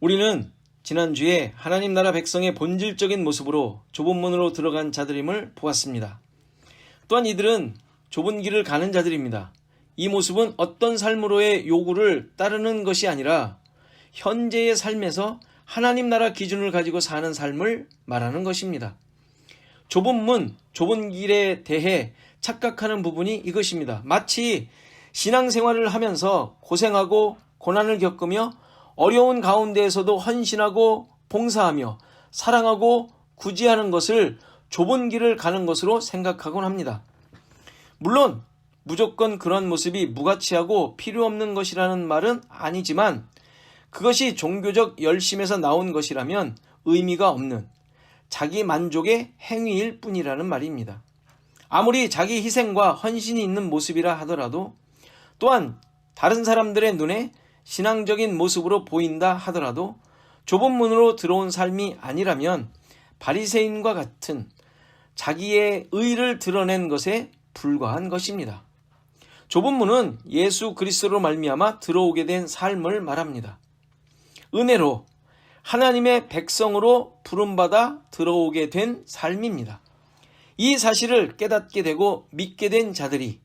우리는 지난주에 하나님 나라 백성의 본질적인 모습으로 좁은 문으로 들어간 자들임을 보았습니다. 또한 이들은 좁은 길을 가는 자들입니다. 이 모습은 어떤 삶으로의 요구를 따르는 것이 아니라 현재의 삶에서 하나님 나라 기준을 가지고 사는 삶을 말하는 것입니다. 좁은 문, 좁은 길에 대해 착각하는 부분이 이것입니다. 마치 신앙생활을 하면서 고생하고 고난을 겪으며 어려운 가운데에서도 헌신하고 봉사하며 사랑하고 구제하는 것을 좁은 길을 가는 것으로 생각하곤 합니다. 물론 무조건 그런 모습이 무가치하고 필요 없는 것이라는 말은 아니지만 그것이 종교적 열심에서 나온 것이라면 의미가 없는 자기 만족의 행위일 뿐이라는 말입니다. 아무리 자기 희생과 헌신이 있는 모습이라 하더라도 또한 다른 사람들의 눈에 신앙적인 모습으로 보인다 하더라도 좁은 문으로 들어온 삶이 아니라면 바리새인과 같은 자기의 의를 드러낸 것에 불과한 것입니다. 좁은 문은 예수 그리스도로 말미암아 들어오게 된 삶을 말합니다. 은혜로 하나님의 백성으로 부름받아 들어오게 된 삶입니다. 이 사실을 깨닫게 되고 믿게 된 자들이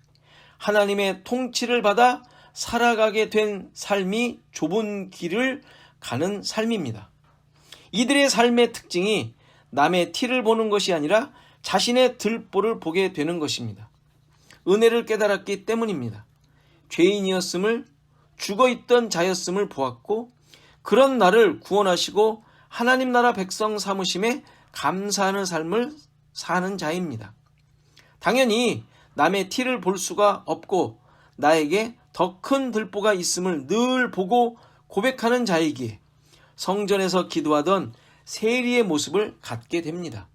하나님의 통치를 받아 살아가게 된 삶이 좁은 길을 가는 삶입니다. 이들의 삶의 특징이 남의 티를 보는 것이 아니라 자신의 들보를 보게 되는 것입니다. 은혜를 깨달았기 때문입니다. 죄인이었음을 죽어 있던 자였음을 보았고 그런 나를 구원하시고 하나님 나라 백성 삼으심에 감사하는 삶을 사는 자입니다. 당연히 남의 티를 볼 수가 없고 나에게 더 큰 들보가 있음을 늘 보고 고백하는 자이기에 성전에서 기도하던 세리의 모습을 갖게 됩니다.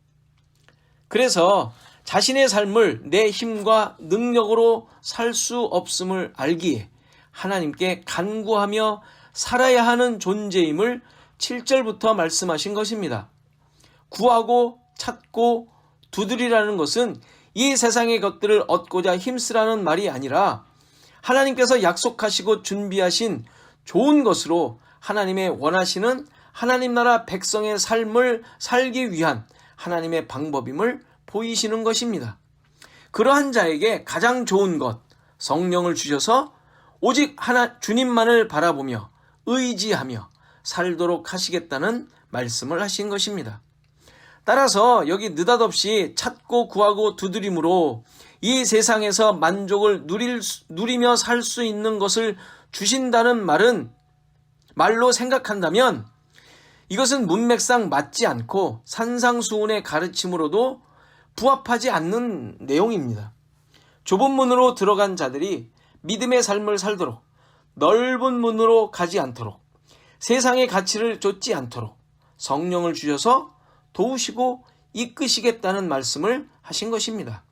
그래서 자신의 삶을 내 힘과 능력으로 살 수 없음을 알기에 하나님께 간구하며 살아야 하는 존재임을 7절부터 말씀하신 것입니다. 구하고 찾고 두드리라는 것은 이 세상의 것들을 얻고자 힘쓰라는 말이 아니라 하나님께서 약속하시고 준비하신 좋은 것으로 하나님의 원하시는 하나님 나라 백성의 삶을 살기 위한 하나님의 방법임을 보이시는 것입니다. 그러한 자에게 가장 좋은 것, 성령을 주셔서 오직 하나 주님만을 바라보며 의지하며 살도록 하시겠다는 말씀을 하신 것입니다. 따라서 여기 느닷없이 찾고 구하고 두드림으로 이 세상에서 만족을 누릴, 누리며 살 수 있는 것을 주신다는 말은 말로 생각한다면 이것은 문맥상 맞지 않고 산상수훈의 가르침으로도 부합하지 않는 내용입니다. 좁은 문으로 들어간 자들이 믿음의 삶을 살도록 넓은 문으로 가지 않도록 세상의 가치를 쫓지 않도록 성령을 주셔서 도우시고 이끄시겠다는 말씀을 하신 것입니다.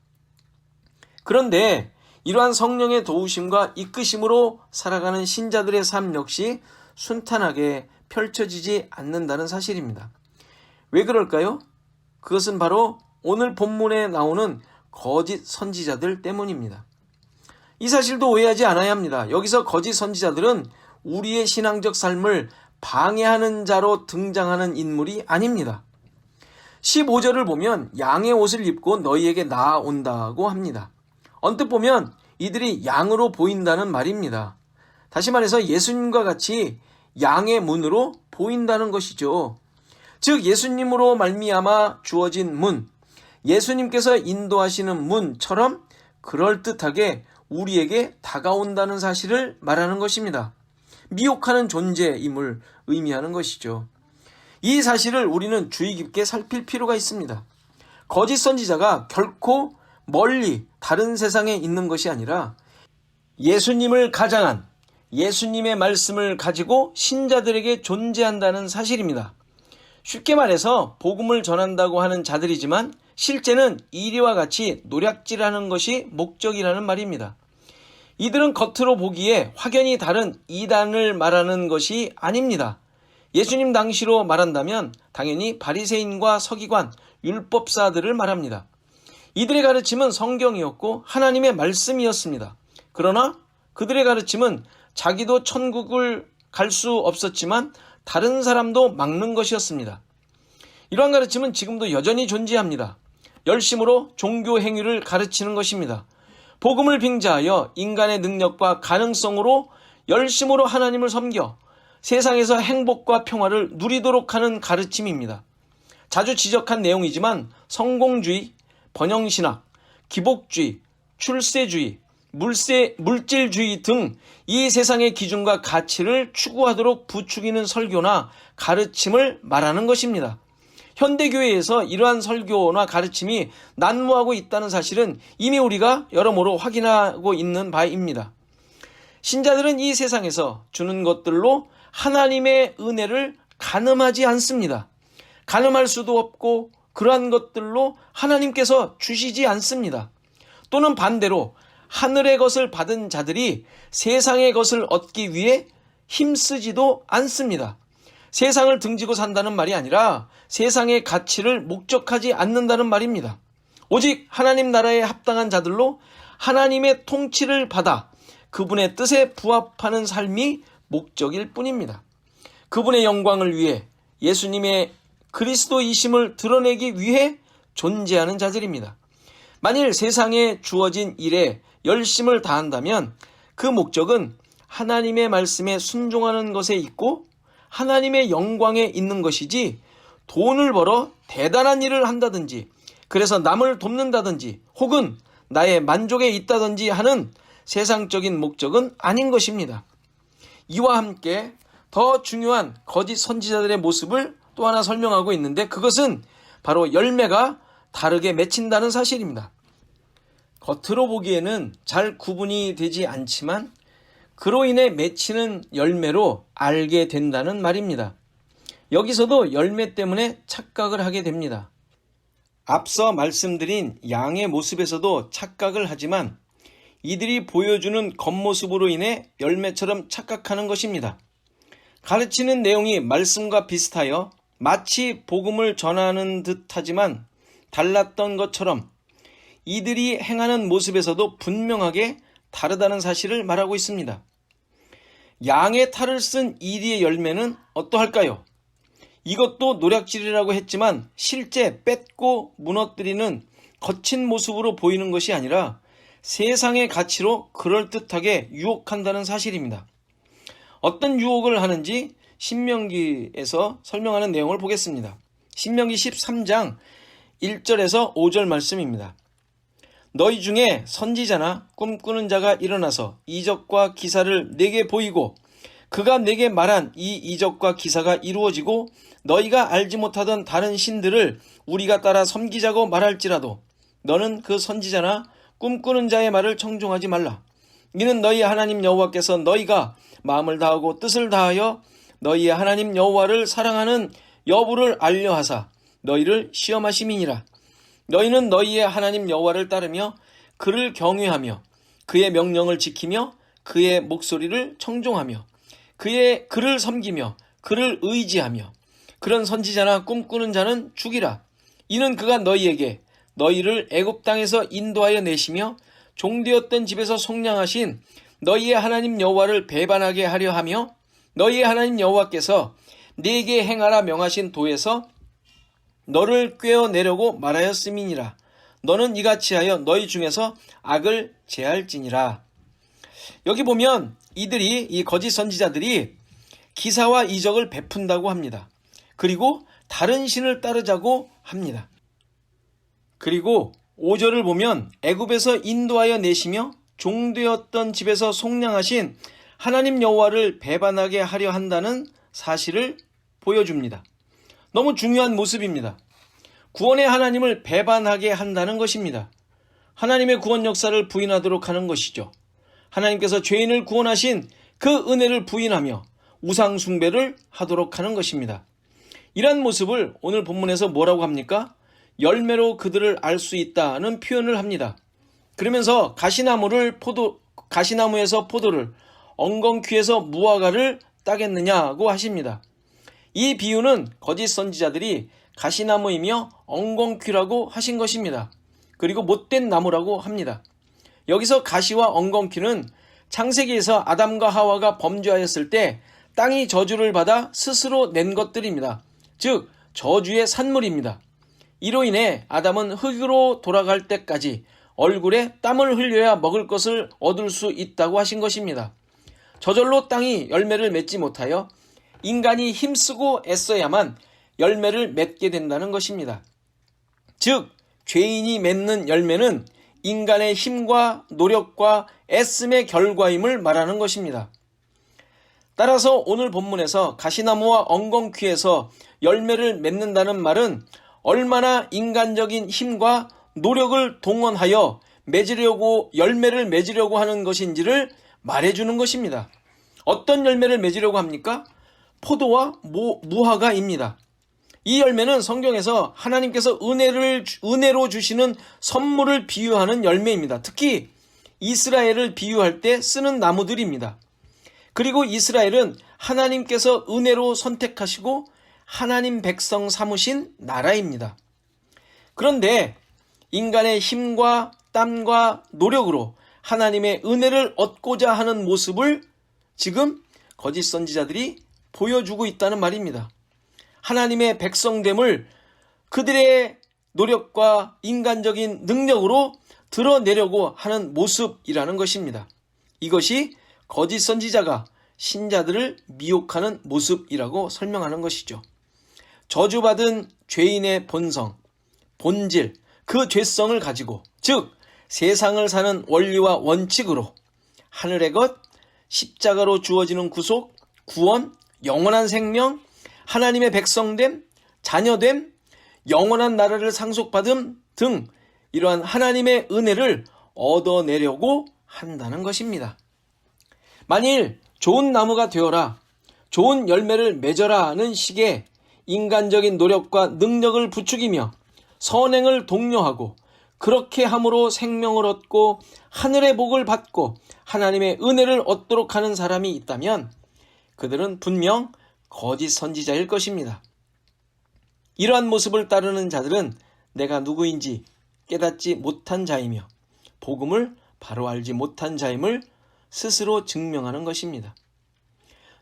그런데 이러한 성령의 도우심과 이끄심으로 살아가는 신자들의 삶 역시 순탄하게 펼쳐지지 않는다는 사실입니다. 왜 그럴까요? 그것은 바로 오늘 본문에 나오는 거짓 선지자들 때문입니다. 이 사실도 오해하지 않아야 합니다. 여기서 거짓 선지자들은 우리의 신앙적 삶을 방해하는 자로 등장하는 인물이 아닙니다. 15절을 보면 양의 옷을 입고 너희에게 나아온다고 합니다. 언뜻 보면 이들이 양으로 보인다는 말입니다. 다시 말해서 예수님과 같이 양의 문으로 보인다는 것이죠. 즉 예수님으로 말미암아 주어진 문, 예수님께서 인도하시는 문처럼 그럴듯하게 우리에게 다가온다는 사실을 말하는 것입니다. 미혹하는 존재임을 의미하는 것이죠. 이 사실을 우리는 주의 깊게 살필 필요가 있습니다. 거짓 선지자가 결코 멀리 다른 세상에 있는 것이 아니라 예수님을 가장한 예수님의 말씀을 가지고 신자들에게 존재한다는 사실입니다. 쉽게 말해서 복음을 전한다고 하는 자들이지만 실제는 이리와 같이 노략질하는 것이 목적이라는 말입니다. 이들은 겉으로 보기에 확연히 다른 이단을 말하는 것이 아닙니다. 예수님 당시로 말한다면 당연히 바리새인과 서기관, 율법사들을 말합니다. 이들의 가르침은 성경이었고 하나님의 말씀이었습니다. 그러나 그들의 가르침은 자기도 천국을 갈 수 없었지만 다른 사람도 막는 것이었습니다. 이러한 가르침은 지금도 여전히 존재합니다. 열심으로 종교 행위를 가르치는 것입니다. 복음을 빙자하여 인간의 능력과 가능성으로 열심으로 하나님을 섬겨 세상에서 행복과 평화를 누리도록 하는 가르침입니다. 자주 지적한 내용이지만 성공주의, 번영신학, 기복주의, 출세주의, 물세, 물질주의 등 이 세상의 기준과 가치를 추구하도록 부추기는 설교나 가르침을 말하는 것입니다. 현대교회에서 이러한 설교나 가르침이 난무하고 있다는 사실은 이미 우리가 여러모로 확인하고 있는 바입니다. 신자들은 이 세상에서 주는 것들로 하나님의 은혜를 가늠하지 않습니다. 가늠할 수도 없고 그러한 것들로 하나님께서 주시지 않습니다. 또는 반대로 하늘의 것을 받은 자들이 세상의 것을 얻기 위해 힘쓰지도 않습니다. 세상을 등지고 산다는 말이 아니라 세상의 가치를 목적하지 않는다는 말입니다. 오직 하나님 나라에 합당한 자들로 하나님의 통치를 받아 그분의 뜻에 부합하는 삶이 목적일 뿐입니다. 그분의 영광을 위해 예수님의 그리스도이심을 드러내기 위해 존재하는 자들입니다. 만일 세상에 주어진 일에 열심을 다한다면 그 목적은 하나님의 말씀에 순종하는 것에 있고 하나님의 영광에 있는 것이지 돈을 벌어 대단한 일을 한다든지 그래서 남을 돕는다든지 혹은 나의 만족에 있다든지 하는 세상적인 목적은 아닌 것입니다. 이와 함께 더 중요한 거짓 선지자들의 모습을 또 하나 설명하고 있는데 그것은 바로 열매가 다르게 맺힌다는 사실입니다. 겉으로 보기에는 잘 구분이 되지 않지만 그로 인해 맺히는 열매로 알게 된다는 말입니다. 여기서도 열매 때문에 착각을 하게 됩니다. 앞서 말씀드린 양의 모습에서도 착각을 하지만 이들이 보여주는 겉모습으로 인해 열매처럼 착각하는 것입니다. 가르치는 내용이 말씀과 비슷하여 마치 복음을 전하는 듯 하지만 달랐던 것처럼 이들이 행하는 모습에서도 분명하게 다르다는 사실을 말하고 있습니다. 양의 탈을 쓴 이리의 열매는 어떠할까요? 이것도 노략질이라고 했지만 실제 뺏고 무너뜨리는 거친 모습으로 보이는 것이 아니라 세상의 가치로 그럴듯하게 유혹한다는 사실입니다. 어떤 유혹을 하는지 신명기에서 설명하는 내용을 보겠습니다. 신명기 13장 1절에서 5절 말씀입니다. 너희 중에 선지자나 꿈꾸는 자가 일어나서 이적과 기사를 내게 보이고 그가 내게 말한 이 이적과 기사가 이루어지고 너희가 알지 못하던 다른 신들을 우리가 따라 섬기자고 말할지라도 너는 그 선지자나 꿈꾸는 자의 말을 청종하지 말라. 이는 너희 하나님 여호와께서 너희가 마음을 다하고 뜻을 다하여 너희의 하나님 여호와를 사랑하는 여부를 알려하사 너희를 시험하심이니라. 너희는 너희의 하나님 여호와를 따르며 그를 경외하며 그의 명령을 지키며 그의 목소리를 청종하며 그의 그를 섬기며 그를 의지하며 그런 선지자나 꿈꾸는 자는 죽이라. 이는 그가 너희에게 너희를 애굽 땅에서 인도하여 내시며 종되었던 집에서 속량하신 너희의 하나님 여호와를 배반하게 하려 하며 너희의 하나님 여호와께서 네게 행하라 명하신 도에서 너를 꿰어내려고 말하였음이니라. 너는 이같이 하여 너희 중에서 악을 제할지니라. 여기 보면 이들이 이 거짓 선지자들이 기사와 이적을 베푼다고 합니다. 그리고 다른 신을 따르자고 합니다. 그리고 5절을 보면 애굽에서 인도하여 내시며 종되었던 집에서 속량하신 하나님 여호와를 배반하게 하려 한다는 사실을 보여줍니다. 너무 중요한 모습입니다. 구원의 하나님을 배반하게 한다는 것입니다. 하나님의 구원 역사를 부인하도록 하는 것이죠. 하나님께서 죄인을 구원하신 그 은혜를 부인하며 우상숭배를 하도록 하는 것입니다. 이러한 모습을 오늘 본문에서 뭐라고 합니까? 열매로 그들을 알 수 있다는 표현을 합니다. 그러면서 가시나무를 포도, 가시나무에서 포도를, 엉겅퀴에서 무화과를 따겠느냐고 하십니다. 이 비유는 거짓 선지자들이 가시나무이며 엉겅퀴라고 하신 것입니다. 그리고 못된 나무라고 합니다. 여기서 가시와 엉겅퀴는 창세기에서 아담과 하와가 범죄하였을 때 땅이 저주를 받아 스스로 낸 것들입니다. 즉, 저주의 산물입니다. 이로 인해 아담은 흙으로 돌아갈 때까지 얼굴에 땀을 흘려야 먹을 것을 얻을 수 있다고 하신 것입니다. 저절로 땅이 열매를 맺지 못하여 인간이 힘쓰고 애써야만 열매를 맺게 된다는 것입니다. 즉, 죄인이 맺는 열매는 인간의 힘과 노력과 애씀의 결과임을 말하는 것입니다. 따라서 오늘 본문에서 가시나무와 엉겅퀴에서 열매를 맺는다는 말은 얼마나 인간적인 힘과 노력을 동원하여 맺으려고 열매를 맺으려고 하는 것인지를 말해주는 것입니다. 어떤 열매를 맺으려고 합니까? 포도와 모, 무화과입니다. 이 열매는 성경에서 하나님께서 은혜를 은혜로 주시는 선물을 비유하는 열매입니다. 특히 이스라엘을 비유할 때 쓰는 나무들입니다. 그리고 이스라엘은 하나님께서 은혜로 선택하시고 하나님 백성 삼으신 나라입니다. 그런데 인간의 힘과 땀과 노력으로 하나님의 은혜를 얻고자 하는 모습을 지금 거짓 선지자들이 보여주고 있다는 말입니다. 하나님의 백성됨을 그들의 노력과 인간적인 능력으로 드러내려고 하는 모습이라는 것입니다. 이것이 거짓 선지자가 신자들을 미혹하는 모습이라고 설명하는 것이죠. 저주받은 죄인의 본성, 본질, 그 죄성을 가지고, 즉, 세상을 사는 원리와 원칙으로 하늘의 것, 십자가로 주어지는 구속, 구원, 영원한 생명, 하나님의 백성됨, 자녀됨, 영원한 나라를 상속받음 등 이러한 하나님의 은혜를 얻어내려고 한다는 것입니다. 만일 좋은 나무가 되어라, 좋은 열매를 맺어라 하는 식의 인간적인 노력과 능력을 부추기며 선행을 독려하고 그렇게 함으로 생명을 얻고 하늘의 복을 받고 하나님의 은혜를 얻도록 하는 사람이 있다면 그들은 분명 거짓 선지자일 것입니다. 이러한 모습을 따르는 자들은 내가 누구인지 깨닫지 못한 자이며 복음을 바로 알지 못한 자임을 스스로 증명하는 것입니다.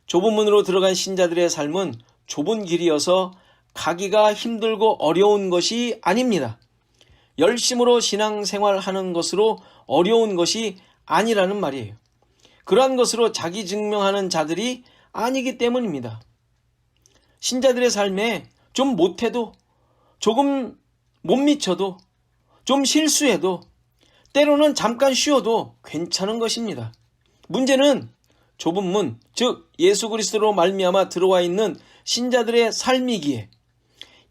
좁은 문으로 들어간 신자들의 삶은 좁은 길이어서 가기가 힘들고 어려운 것이 아닙니다. 열심으로 신앙생활 하는 것으로 어려운 것이 아니라는 말이에요. 그러한 것으로 자기 증명하는 자들이 아니기 때문입니다. 신자들의 삶에 좀 못해도, 조금 못 미쳐도, 좀 실수해도, 때로는 잠깐 쉬어도 괜찮은 것입니다. 문제는 좁은 문, 즉 예수 그리스도로 말미암아 들어와 있는 신자들의 삶이기에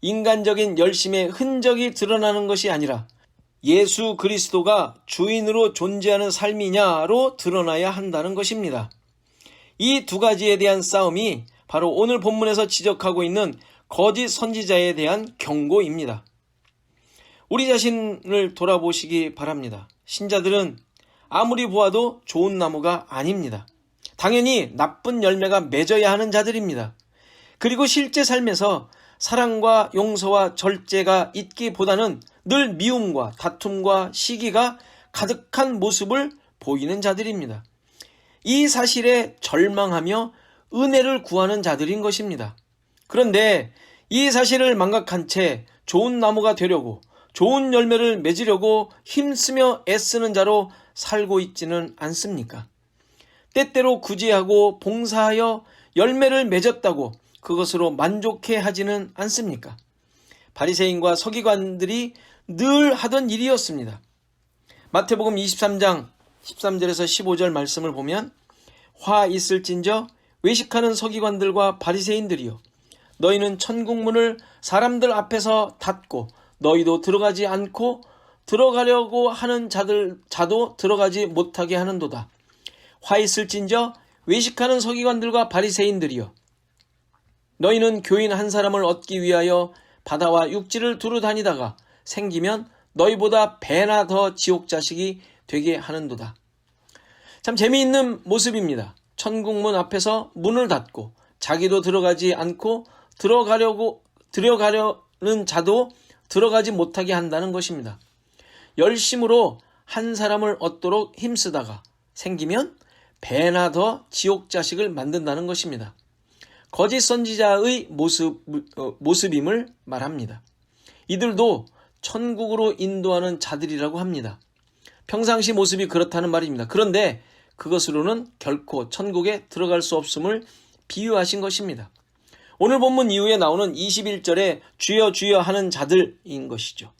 인간적인 열심의 흔적이 드러나는 것이 아니라 예수 그리스도가 주인으로 존재하는 삶이냐로 드러나야 한다는 것입니다. 이 두 가지에 대한 싸움이 바로 오늘 본문에서 지적하고 있는 거짓 선지자에 대한 경고입니다. 우리 자신을 돌아보시기 바랍니다. 신자들은 아무리 보아도 좋은 나무가 아닙니다. 당연히 나쁜 열매가 맺어야 하는 자들입니다. 그리고 실제 삶에서 사랑과 용서와 절제가 있기보다는 늘 미움과 다툼과 시기가 가득한 모습을 보이는 자들입니다. 이 사실에 절망하며 은혜를 구하는 자들인 것입니다. 그런데 이 사실을 망각한 채 좋은 나무가 되려고 좋은 열매를 맺으려고 힘쓰며 애쓰는 자로 살고 있지는 않습니까? 때때로 구제하고 봉사하여 열매를 맺었다고 그것으로 만족해 하지는 않습니까? 바리새인과 서기관들이 늘 하던 일이었습니다. 마태복음 23장 13절에서 15절 말씀을 보면 화 있을진저 외식하는 서기관들과 바리새인들이요 너희는 천국문을 사람들 앞에서 닫고 너희도 들어가지 않고 들어가려고 하는 자들 자도 들어가지 못하게 하는도다. 화 있을진저 외식하는 서기관들과 바리새인들이여 너희는 교인 한 사람을 얻기 위하여 바다와 육지를 두루 다니다가 생기면 너희보다 배나 더 지옥 자식이 되게 하는도다. 참 재미있는 모습입니다. 천국문 앞에서 문을 닫고 자기도 들어가지 않고 들어가려고 들어가려는 자도 들어가지 못하게 한다는 것입니다. 열심으로 한 사람을 얻도록 힘쓰다가 생기면 배나 더 지옥 자식을 만든다는 것입니다. 거짓 선지자의 모습, 어, 모습임을 말합니다. 이들도 천국으로 인도하는 자들이라고 합니다. 평상시 모습이 그렇다는 말입니다. 그런데 그것으로는 결코 천국에 들어갈 수 없음을 비유하신 것입니다. 오늘 본문 이후에 나오는 21절에 주여 주여 하는 자들인 것이죠.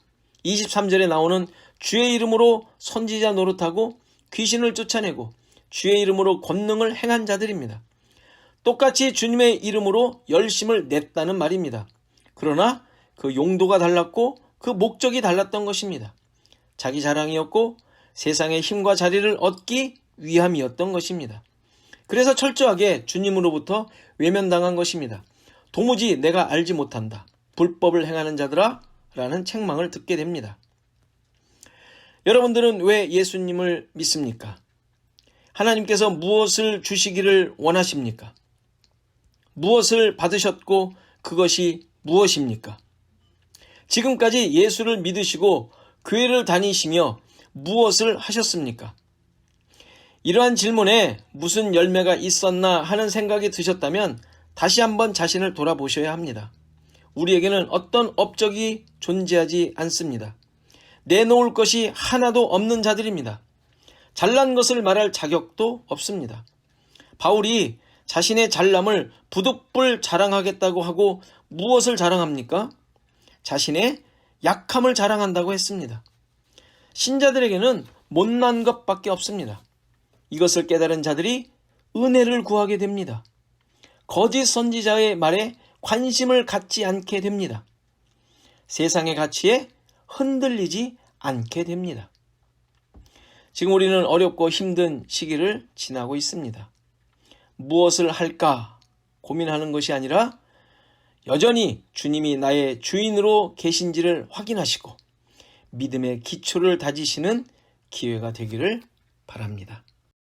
23절에 나오는 주의 이름으로 선지자 노릇하고 귀신을 쫓아내고 주의 이름으로 권능을 행한 자들입니다. 똑같이 주님의 이름으로 열심을 냈다는 말입니다. 그러나 그 용도가 달랐고 그 목적이 달랐던 것입니다. 자기 자랑이었고 세상의 힘과 자리를 얻기 위함이었던 것입니다. 그래서 철저하게 주님으로부터 외면당한 것입니다. 도무지 내가 알지 못한다. 불법을 행하는 자들아 라는 책망을 듣게 됩니다. 여러분들은 왜 예수님을 믿습니까? 하나님께서 무엇을 주시기를 원하십니까? 무엇을 받으셨고 그것이 무엇입니까? 지금까지 예수를 믿으시고 교회를 다니시며 무엇을 하셨습니까? 이러한 질문에 무슨 열매가 있었나 하는 생각이 드셨다면 다시 한번 자신을 돌아보셔야 합니다. 우리에게는 어떤 업적이 존재하지 않습니다. 내놓을 것이 하나도 없는 자들입니다. 잘난 것을 말할 자격도 없습니다. 바울이 자신의 잘남을 부득불 자랑하겠다고 하고 무엇을 자랑합니까? 자신의 약함을 자랑한다고 했습니다. 신자들에게는 못난 것밖에 없습니다. 이것을 깨달은 자들이 은혜를 구하게 됩니다. 거짓 선지자의 말에 관심을 갖지 않게 됩니다. 세상의 가치에 흔들리지 않게 됩니다. 지금 우리는 어렵고 힘든 시기를 지나고 있습니다. 무엇을 할까 고민하는 것이 아니라 여전히 주님이 나의 주인으로 계신지를 확인하시고 믿음의 기초를 다지시는 기회가 되기를 바랍니다.